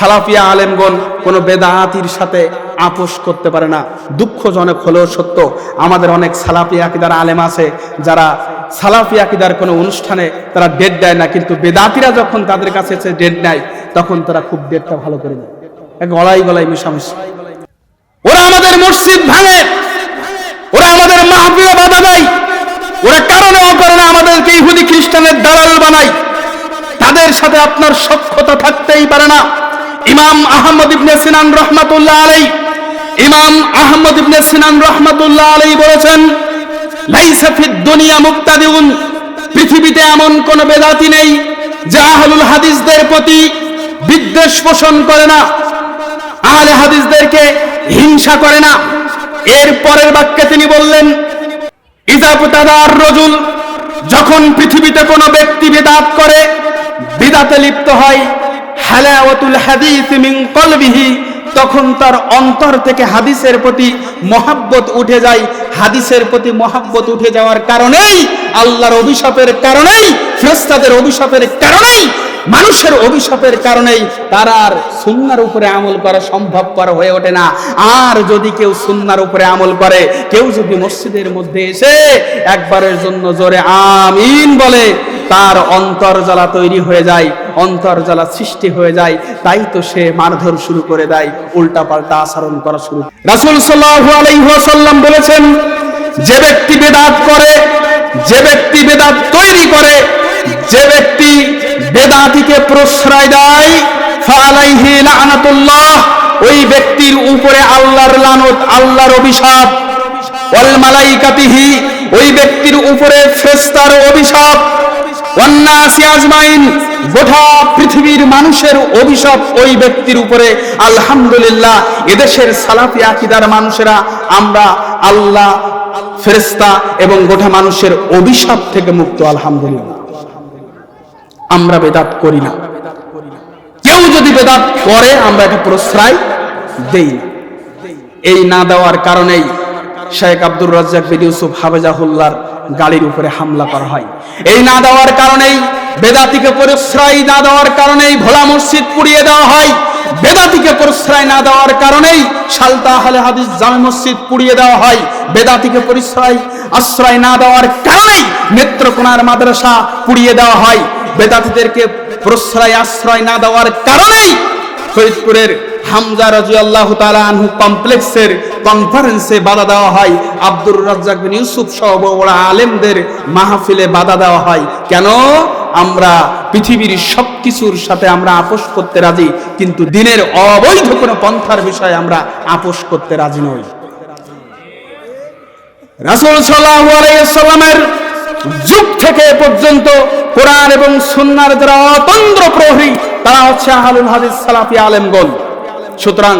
সালাফিয়া আলেমগণ কোনো বেদাহাতির সাথে আপোষ করতে পারে না। দুঃখজনক হলেও সত্য, আমাদের অনেক সালাফি আকিদার আলেম আছে যারা সালাফি আকিদার কোনো অনুষ্ঠানে তারা ডেট দেয় না, কিন্তু বেদাতিরা যখন তাদের কাছে এসে ডেট নেয়, তখন তারা খুব ডেটটা ভালো করে নেয়। গলায় গলায় মিশামিশি। ওরা আমাদের মসজিদ ভাঙে, ওরা আমাদের মাহফিলে বাধা দেয়, ওরা কারণে অকারণে আমাদেরকে ইহুদি খ্রিস্টানের দালাল বানায়। তাদের সাথে আপনার সক্ষতা থাকতেই পারে না। ইমাম আহমদ ইবনে সিনান রহমাতুল্লাহ আলাই ইমাম আহমদ ইবনে সিনান রহমাতুল্লাহ আলাই বলেছেন, লাইসা ফিদ দুনিয়া মুক্তাদিউন, পৃথিবীতে এমন কোন বেদাতি নেই যা আহলুল হাদিসদের প্রতি বিদ্বেষ পোষণ করে না, আহলে হাদিসদেরকে হিংসা করে না। এর পরের বাক্যে তিনি বললেন ইজাবতাদার রজুল যখন পৃথিবীতে কোনো ব্যক্তি বিদাত করে, বিদাতে লিপ্ত হয় হালাওয়াতুল হাদিস মিন কলবিহি, তখন তার অন্তর থেকে হাদিসের প্রতি মহাব্বত উঠে যায়। হাদিসের প্রতি মহাব্বত উঠে যাওয়ার কারণেই, আল্লাহর অভিশাপের কারণেই, ফেরেশতাদের অভিশাপের কারণেই, মানুষের অভিশাপের কারণেই তার আর সুন্নার উপরে আমল করা সম্ভবপর হয়ে ওঠে না। আর যদি কেউ সুন্নার উপরে আমল করে, কেউ যদি মসজিদের মধ্যে এসে একবারের জন্য জোরে আমিন বলে তার অন্তর্জলা তৈরি হয়ে যায়, অন্তর্জলা সৃষ্টি হয়ে যায়, তাই তো সে মারধর শুরু করে দেয় উল্টা পাল্টা আচরণ করা শুরু রাসূল ওয়াসাল্লাম বলেছেন, যে ব্যক্তি বেদাত করে, যে ব্যক্তি বেদাত তৈরি করে, যে ব্যক্তি বেদাতিকে প্রশ্রয় দেয় ফালাইহি লানাতুল্লাহ, ওই ব্যক্তির উপরে আল্লাহর লানত, আল্লাহর অভিশাপ, ওয়াল মালাইকাতিহি, ওই ব্যক্তির উপরে ফেরেশতার অভিশাপ গোটা পৃথিবীর মানুষের অভিশাপ ওই ব্যক্তির উপরে। আলহামদুলিল্লাহ, এদেশের সালাফি আকিদার মানুষেরা, আমরা আল্লাহ, ফেরেশতা এবং গোটা মানুষের অভিশাপ থেকে মুক্ত, আলহামদুলিল্লাহ। আমরা বেদাত করি না। কেউ যদি বেদাত করে, আমরা এটা প্রশ্রয় দেই এই না দেওয়ার কারণেই শেখ আব্দুর রাজ্জাক বিন ইউসুফ হাফেজাহুল্লার গাড়ির উপরে হামলা করা হয়। এই না দেওয়ার কারণেই, বেদাতিকে প্রশ্রয় না দেওয়ার কারণেই ভোলা মসজিদ পুড়িয়ে দেওয়া হয়। বেদাতিকে প্রশ্রয় না দেওয়ার কারণেই সালতা আহলে হাদিস জামে মসজিদ পুড়িয়ে দেওয়া হয়। বেদাতিকে পরিশ্রয়, আশ্রয় না দেওয়ার কারণেই নেত্রকোনার মাদ্রাসা পুড়িয়ে দেওয়া হয়। বেদাতিদেরকে প্রশ্রয়, আশ্রয় না দেওয়ার কারণেই ফরিদপুরের হামজা রাজু আল্লাহ তালা আনহু কমপ্লেক্সের কনফারেন্সে বাধা দেওয়া হয়। আব্দুর রাজ্জাক বিন ইউসুফ সহ বড় আলেমদের মাহফিলে বাধা দেওয়া হয়। কেন? আমরা পৃথিবীর সব কিছুর সাথে আমরা আপোষ করতে রাজি, কিন্তু দিনের অবৈধ কোনো পন্থার বিষয়ে আমরা আপোষ করতে রাজি নই। রাসূল সাল্লামের যুগ থেকে পর্যন্ত কোরআন এবং সুন্নাহর যারা অতন্দ্র প্রহরী তারা হচ্ছে আহলুল হাদিস সালাফি আলেমগণ। সুতরাং